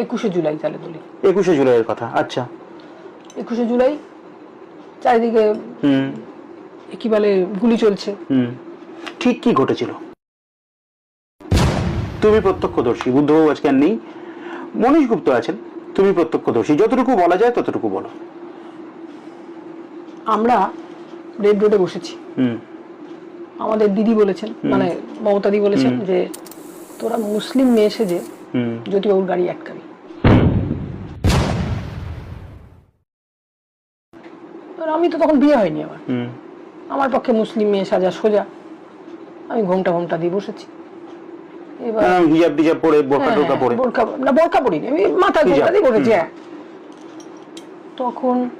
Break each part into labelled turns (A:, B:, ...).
A: একুশে জুলাই তাহলে বলি।
B: একুশে জুলাইয়ের কথা আচ্ছা।
A: একুশে জুলাই চারিদিকে
B: হুম।
A: কি বলে গুলি চলছে।
B: হুম। ঠিক কি ঘটেছিল? তুমি প্রত্যক্ষদর্শী বুদ্ধবাবু আজকে আর নেই। মনীষ গুপ্ত আছেন তুমি প্রত্যক্ষদর্শী যতটুকু বলা যায় ততটুকু বলো।
A: আমরা রেড রোডে বসেছি।
B: হুম।
A: আমাদের দিদি বলেছেন মানে মমতাদি বলেছেন যে তোরা মুসলিম মেয়ে সেজে
B: হুম।
A: জ্যোতিবাবুর গাড়ি আটকাবি। এবার আমি তো তখন বিয়ে হয়নি আমার। আমার পক্ষে মুসলিম মেয়ে সাজা সোজা। আমি ঘোমটা ঘোমটা দিয়ে বসেছি। এবার
B: হিজাব টিজাব পরে বোরকা
A: হ্যাঁ,
B: টোরকা পরে।
A: বোরকা না বোরকা পরিনি আমি মাথা ঘোমটা দিয়ে বসেছি হ্যাঁ। তখন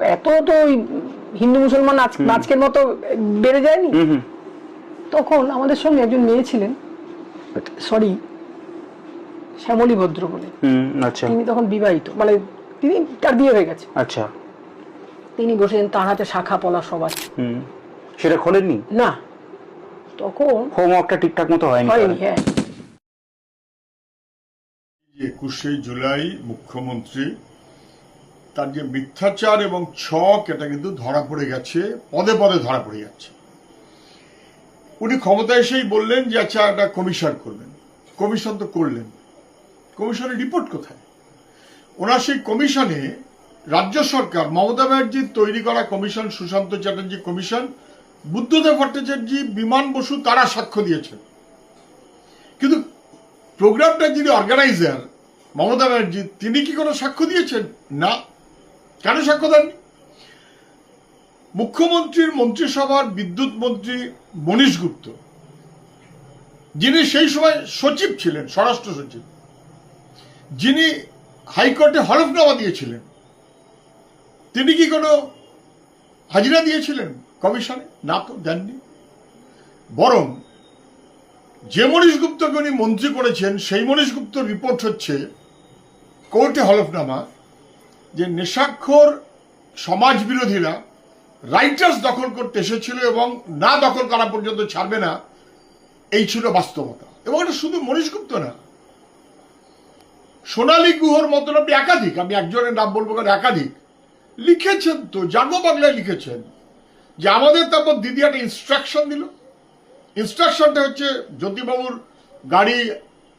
A: এত তো হিন্দু মুসলমান নাচ- নাচকের মতো বেড়ে যায়নি? তখন আমাদের সঙ্গে একজন মেয়ে ছিলেন। সরি শ্যামলী ভদ্র বলে।
B: হুম আচ্ছা।
A: তিনি তখন বিবাহিত মানে তিনি তার বিয়ে হয়ে গেছে।
B: আচ্ছা।
A: তিনি বসেছেন তার হাতে শাখা পলা সব আছে
B: সেটা খোলেননি?
A: না। তখন
B: হোমওয়ার্কটা ঠিকঠাক মতো হয়নি
A: হয়নি হ্যাঁ।
C: একুশে জুলাই মুখ্যমন্ত্রী তার যে মিথ্যাচার এবং ছক এটা কিন্তু ধরা পড়ে গেছে পদে পদে ধরা পড়ে যাচ্ছে। উনি ক্ষমতায় এসেই বললেন যে আচ্ছা একটা কমিশন করবেন কমিশন তো করলেন। কমিশনের রিপোর্ট কোথায়? ওনার সেই কমিশনে রাজ্য সরকার, মমতা ব্যানার্জির তৈরি করা কমিশন, সুশান্ত চ্যাটার্জি কমিশন, বুদ্ধদেব ভট্টাচার্য, বিমান বসু তারা সাক্ষ্য দিয়েছেন। কিন্তু প্রোগ্রামটা যিনি অর্গানাইজার, মমতা ব্যানার্জি, তিনি কি কোনো সাক্ষ্য দিয়েছেন? না। কেন সাক্ষ্য দেননি? মুখ্যমন্ত্রীর মন্ত্রিসভার বিদ্যুৎ মন্ত্রী মনীশ গুপ্ত, যিনি সেই সময় সচিব ছিলেন, স্বরাষ্ট্র সচিব, যিনি হাইকোর্টে হলফনামা দিয়েছিলেন। তিনি কি কোনো হাজিরা দিয়েছিলেন কমিশনে? না তো, দেননি। বরং যে মনীশ গুপ্তকে উনি মন্ত্রী করেছেন, সেই মনীশ গুপ্ত রিপোর্ট হচ্ছে কোর্টে হলফনামা যে নেশাক্ষর সমাজ বিরোধীরা রাইটার্স দখল করতে এসেছিল এবং না দখল করা পর্যন্ত ছাড়বে না, এই ছিল বাস্তবতা। এবং এটা শুধু মনীশ গুপ্ত না, সোনালী গুহর মতন আপনি একাধিক, আমি একজনের নাম বলব কারণ একাধিক লিখেছেন তো জাগো বাংলায় লিখেছেন। যে আমাদের তারপর দিদি একটা ইনস্ট্রাকশন দিল। ইনস্ট্রাকশনটা হচ্ছে, জ্যোতিবাবুর গাড়ি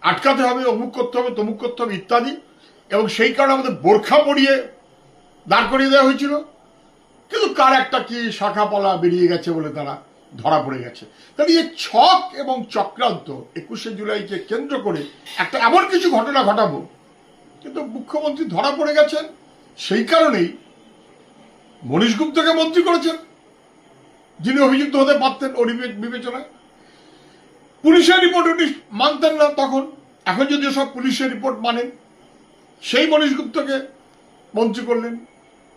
C: আটকাতে হবে, অমুক করতে হবে, তমুক করতে হবে, ইত্যাদি। এবং সেই কারণে আমাদের বোরখা পরিয়ে দাঁড় করিয়ে দেওয়া হয়েছিল। কিন্তু কার একটা কি শাখা পলা বেরিয়ে গেছে বলে তারা ধরা পড়ে গেছে। তাহলে এই ছক এবং চক্রান্ত, একুশে জুলাইকে কেন্দ্র করে একটা এমন কিছু ঘটনা ঘটাবো। কিন্তু মুখ্যমন্ত্রী ধরা পড়ে গেছেন। সেই কারণেই মনীশ গুপ্তকে মন্ত্রী করেছেন। যিনি অভিযুক্ত হতে পারতেন ওর বিবেচনায়। পুলিশের রিপোর্ট উনি মানতেন না তখন। এখন যদি সব পুলিশের রিপোর্ট মানেন, সেই মনীশ গুপ্তকে মন্ত্রী করলেন,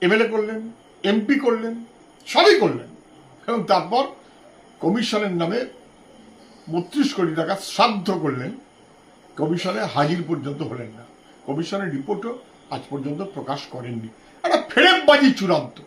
C: এমএলএ করলেন এমপি করলেন, সবই করলেন। এবং তারপর কমিশনের নামে বত্রিশ কোটি টাকা শ্রাদ্ধ করলেন। কমিশনে হাজির পর্যন্ত হলেন না। কমিশনের রিপোর্টও আজ পর্যন্ত প্রকাশ করেননি। একটা ফেরেববাজি চূড়ান্ত।